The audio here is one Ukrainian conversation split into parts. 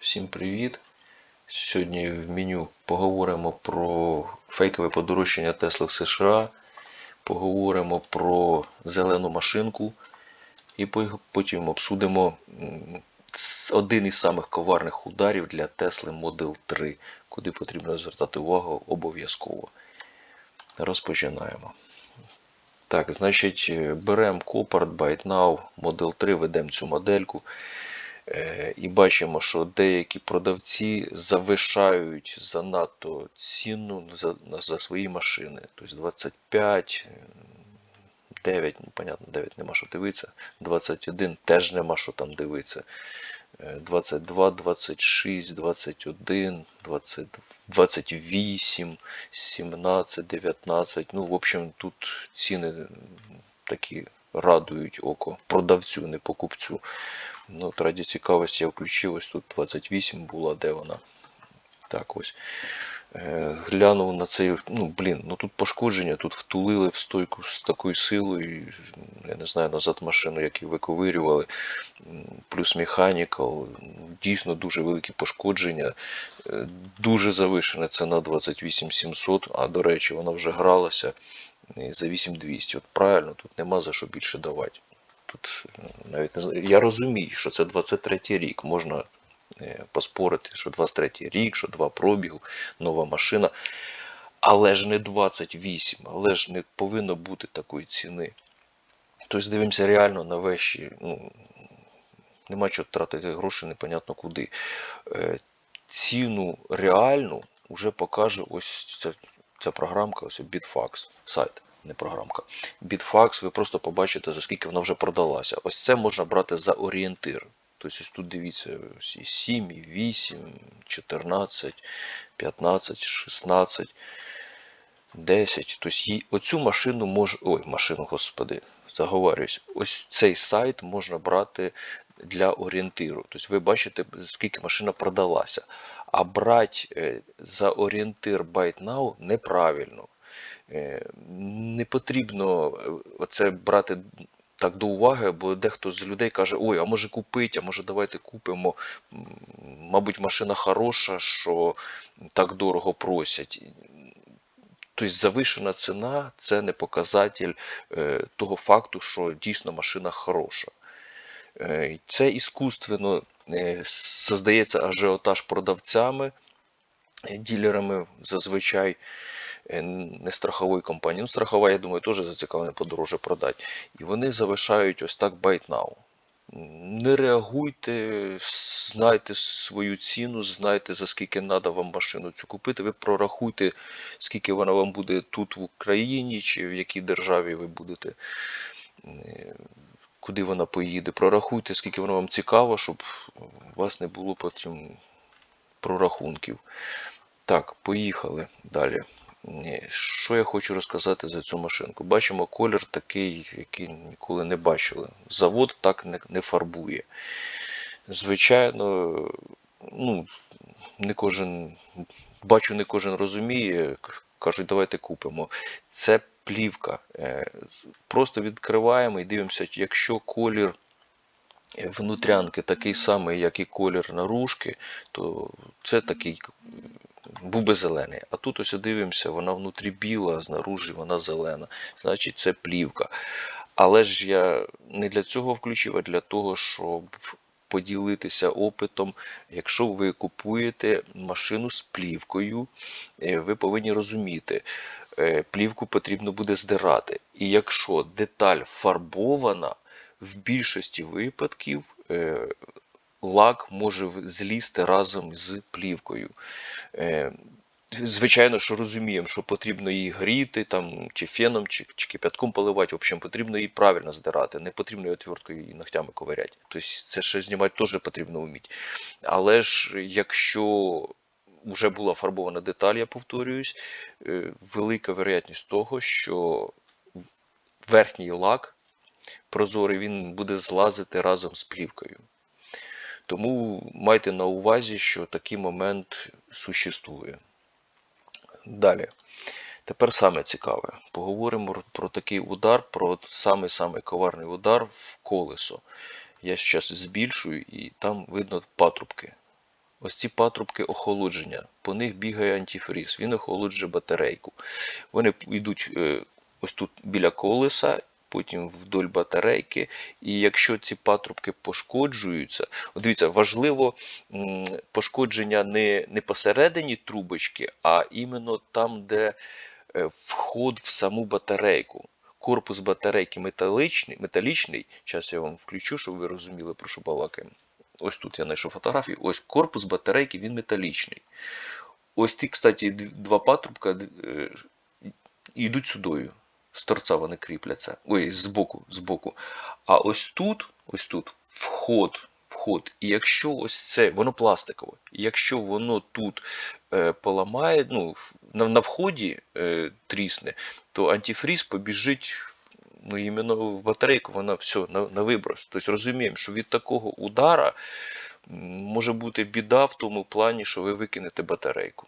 Всім привіт! Сьогодні в меню поговоримо про фейкове подорожчання Тесли в США, поговоримо про зелену машинку і потім обсудимо один із самих коварних ударів для Тесли Model 3, куди потрібно звертати увагу обов'язково. Розпочинаємо. Так, значить, е, беремо Copart Byte Now Model 3, ведемо цю модельку. Е, І бачимо, що деякі продавці завишають занадто ціну за, за свої машини. Тобто 25, е, 9, ну, понятно, 9 нема що дивитися, 21 теж нема що там дивитися. Е, 22, 26, 21, 20, 28, 17, 19. Ну, в общем, тут ціни такі радують око. Продавцю, не покупцю. Ну, от раді цікавості я включив, ось тут 28 була, де вона. Так ось. Е, глянув на цей, ну блін, ну тут пошкодження, тут втулили в стойку з такою силою, я не знаю, назад машину, як і виковирювали, плюс механікал, дійсно дуже великі пошкодження, Е, дуже завишена ціна 28 700, а до речі, вона вже гралася е, за 8200. От правильно, тут нема за що більше давати. Тут е, навіть не знаю. Я розумію, що це 23 рік, можна е, поспорити, що 23 рік, що два пробігу, нова машина. Але ж не 28, але ж не повинно бути такої ціни. Тобто дивимося реально на вещі. Ну, нема чого тратити гроші, непонятно куди. Е, ціну реальну вже покаже ось ця, ця програмка, ось Bitfax, сайт, не програмка. Bitfax, ви просто побачите, за скільки вона вже продалася. Ось це можна брати за орієнтир. Тобто тут дивіться, ось і 7, і 8, 14, 15, 16, 10. Тобто оцю машину може. Ой, машину, господи, заговарююсь. Ось цей сайт можна брати для орієнтиру. Тобто ви бачите, скільки машина продалася. А брати е, за орієнтир Byte неправильно. Е, Не потрібно е, оце брати так до уваги, бо дехто з людей каже: ой, а може купити, а може давайте купимо. Мабуть, машина хороша, що так дорого просять. Тобто завишена ціна це не показатель того факту, що дійсно машина хороша. Е, Це іскусственно е, создається ажіотаж продавцями, е, ділерами зазвичай не страхової компанії. Ну, страхова, я думаю, теж зацікавлена подороже продати. І вони завишають ось так Byte Now. Не реагуйте, знайте свою ціну, знайте за скільки треба вам машину цю купити. Ви прорахуйте, скільки вона вам буде тут в Україні, чи в якій державі ви будете, куди вона поїде. Прорахуйте, скільки вона вам цікаво, щоб у вас не було потім прорахунків. Так, поїхали далі. Що я хочу розказати за цю машинку? Бачимо колір такий, який ніколи не бачили. Завод так не, не фарбує. Звичайно, ну, не кожен, бачу, не кожен розуміє. Кажуть, давайте купимо. Це плівка. Е, Просто відкриваємо і дивимося, якщо колір е, внутрянки такий самий, як і колір наружки, то це такий був би зелений. А тут ось дивимося, вона внутрі біла, знаружі вона зелена. Значить, це плівка. Але ж я не для цього включив, а для того, щоб поділитися опитом. Якщо ви купуєте машину з плівкою, е, ви повинні розуміти, е, плівку потрібно буде здирати. І якщо деталь фарбована, в більшості випадків е, лак може злізти разом з плівкою. Звичайно, що розуміємо, що потрібно її гріти, там, чи феном, чи, чи кипятком поливати. В общем, потрібно її правильно здирати. Не потрібно її отверткою і ногтями ковиряти. Тобто це ще знімати теж потрібно вміти. Але ж якщо вже була фарбована деталь, я повторююсь, е, велика вероятність того, що верхній лак прозорий він буде злазити разом з плівкою. Тому майте на увазі, що такий момент существує. Далі. Тепер саме цікаве. Поговоримо про такий удар, про самий-самий коварний удар в колесо. Я зараз збільшую і там видно патрубки. ось ці патрубки охолодження. По них бігає антифріз, він охолоджує батарейку. Вони йдуть е, ось тут біля колеса, потім вдоль батарейки. І якщо ці патрубки пошкоджуються, от дивіться, важливо пошкодження не, не посередині трубочки, а іменно там, де е, вход в саму батарейку. Корпус батарейки металічний, металічний. Зараз я вам включу, щоб ви розуміли, про що балакаємо. Ось тут я знайшов фотографію. Ось корпус батарейки, він металічний. Ось ті, кстати, два патрубка е, йдуть сюдою. З торця вони кріпляться. Ой, збоку, збоку. А ось тут, ось тут вход. Вход. І якщо ось це, воно пластикове, і якщо воно тут е, поламає, ну, на, на вході е, трісне, то антифріз побіжить ну, іменно в батарейку, вона все на, на виброс. Тобто розуміємо, що від такого удара може бути біда в тому плані, що ви викинете батарейку.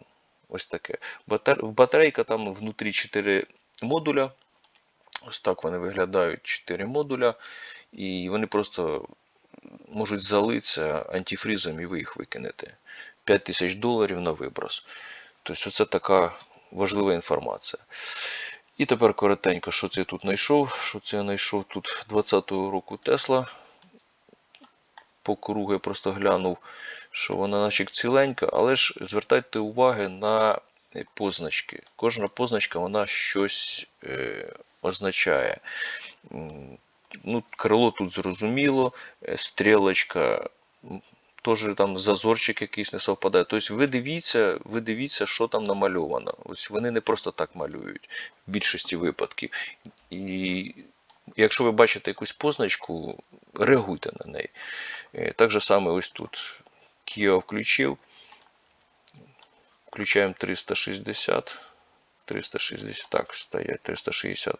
Ось таке. Батар... Батарейка там внутрі 4 модуля. Ось так вони виглядають 4 модуля, і вони просто можуть залитися антифрізом і ви їх викинете. 5 тисяч доларів на виброс. Тобто, це така важлива інформація. І тепер коротенько, що це я тут знайшов. Що це я знайшов тут 20-го року Тесла. По кругу я просто глянув, що вона наче ціленька, але ж звертайте уваги на позначки. Кожна позначка вона щось е, означає. Ну, крило тут зрозуміло, е, стрілочка, теж там зазорчик якийсь не совпадає. Тобто ви дивіться, ви дивіться, що там намальовано. Ось вони не просто так малюють в більшості випадків. І якщо ви бачите якусь позначку, реагуйте на неї. Е, Так же саме ось тут. Kia включив. Включаємо 360. 360, так, стоять 360.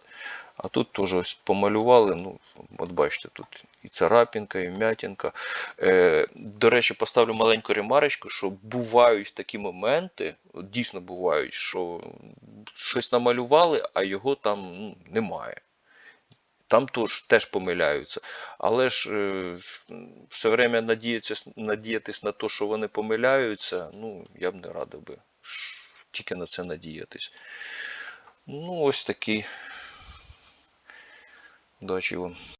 А тут теж помалювали. Ну, от бачите, тут і царапінка, і вмятінка. Е, до речі, поставлю маленьку ремарочку, що бувають такі моменти, дійсно бувають, що щось намалювали, а його там ну, немає. Там теж, теж помиляються. Але ж е, все время надіятися, надіятись на те, що вони помиляються, ну, я б не радив би тільки на це надіятись. Ну, ось такий. Удачі вам.